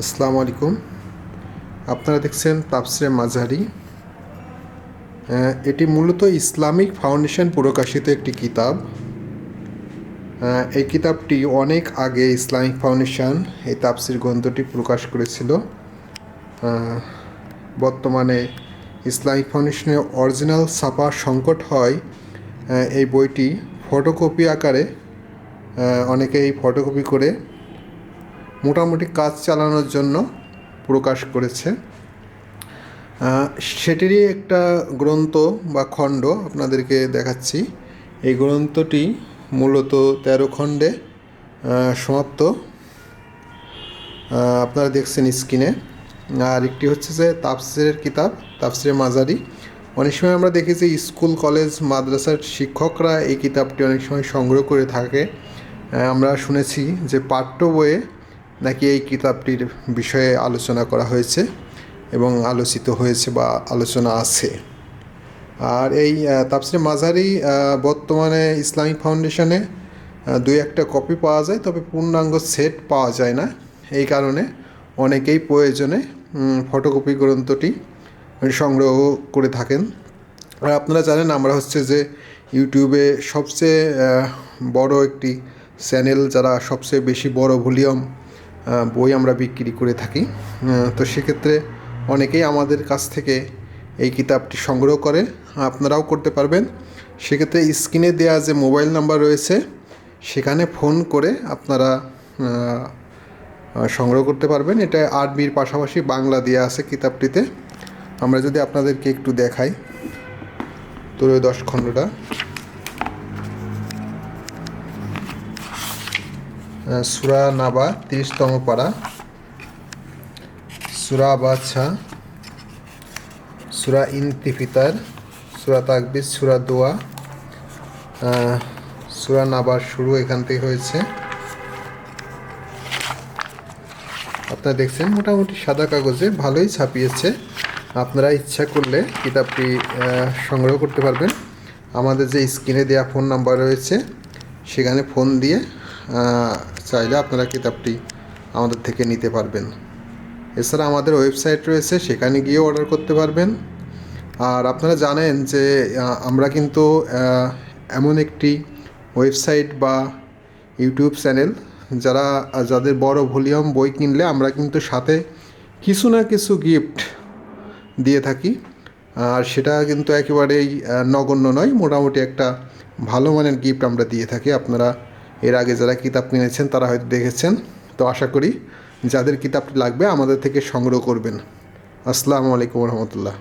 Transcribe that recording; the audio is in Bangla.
আসসালামু আলাইকুম। আপনারা দেখছেন তাপসরে মাঝারি। এটি মূলত ইসলামিক ফাউন্ডেশন প্রকাশিত একটি কিতাব। এই কিতাবটি অনেক আগে ইসলামিক ফাউন্ডেশন এই তাপসির গ্রন্থটি প্রকাশ করেছিল। বর্তমানে ইসলামিক ফাউন্ডেশনের অরিজিনাল ছাপা সংকট হয় এই বইটি ফটোকপি আকারে আহ, অনেকে এই ফটোকপি করে মোটামুটি কাজ চালানোর জন্য প্রকাশ করেছে। সেটিরই একটা গ্রন্থ বা খণ্ড আপনাদেরকে দেখাচ্ছি। এই গ্রন্থটি মূলত তেরো খণ্ডে সমাপ্ত। আপনারা দেখছেন স্ক্রিনে। আর একটি হচ্ছে যে তাফসিরের কিতাব তাফসিরের মাজারি। অনেক সময় আমরা দেখি যে স্কুল, কলেজ, মাদ্রাসার শিক্ষকরা এই কিতাবটি অনেক সময় সংগ্রহ করে থাকে। আমরা শুনেছি যে পাঠ্য বইয়ে নাকি এই কিতাবটির বিষয়ে আলোচনা করা হয়েছে এবং আলোচিত হয়েছে বা আলোচনা আছে? আর এই তাপসির মাঝারি বর্তমানে ইসলামিক ফাউন্ডেশনে দুই একটা কপি পাওয়া যায়, তবে পূর্ণাঙ্গ সেট পাওয়া যায় না। এই কারণে অনেকেই প্রয়োজনে ফটোকপি গ্রন্থটি সংগ্রহ করে থাকেন। আর আপনারা জানেন, আমরা হচ্ছে যে ইউটিউবে সবচেয়ে বড় একটি চ্যানেল, যারা সবচেয়ে বেশি বড় ভলিউম বই আমরা বিক্রি করে থাকি। তো সেক্ষেত্রে অনেকেই আমাদের কাছ থেকে এই কিতাবটি সংগ্রহ করে, আপনারাও করতে পারবেন। সেক্ষেত্রে স্ক্রিনে দেওয়া যে মোবাইল নাম্বার রয়েছে, সেখানে ফোন করে আপনারা সংগ্রহ করতে পারবেন। এটা আরবির পাশাপাশি বাংলা দেওয়া আছে কিতাবটিতে। আমরা যদি আপনাদেরকে একটু দেখাই। ত্রয়োদশ খণ্ডটা। সুরা নাবা, তিরিশতম পাড়া সুরা বাছা সুরা ইনতিফিতার, সুরা তাকবির, সুরা দোয়া। সুরা নাবার শুরু এখান থেকে হয়েছে। আপনারা দেখছেন, মোটামুটি সাদা কাগজে ভালোই ছাপিয়েছে। আপনারা ইচ্ছা করলে কিতাবটি সংগ্রহ করতে পারবেন। আমাদের যে স্ক্রিনে দেওয়া ফোন নাম্বার রয়েছে, সেখানে ফোন দিয়ে চাইলে আপনারা কিতাবটি আমাদের থেকে নিতে পারবেন। এছাড়া আমাদের ওয়েবসাইট রয়েছে, সেখানে গিয়ে অর্ডার করতে পারবেন। আর আপনারা জানেন যে আমরা কিন্তু এমন একটি ওয়েবসাইট বা ইউটিউব চ্যানেল, যারা, যাদের বড় ভলিউম বই কিনলে আমরা কিন্তু সাথে কিছু না কিছু গিফট দিয়ে থাকি। আর সেটা কিন্তু একেবারেই নগণ্য নয়, মোটামুটি একটা ভালো মানের গিফট আমরা দিয়ে থাকি। আপনারা এর আগে যারা কিতাব কিনেছেন, তারা হয়তো দেখেছেন। তো আশা করি যাদের কিতাবটি লাগবে আমাদের থেকে সংগ্রহ করবেন। আসসালামু আলাইকুম রহমতুল্লাহ।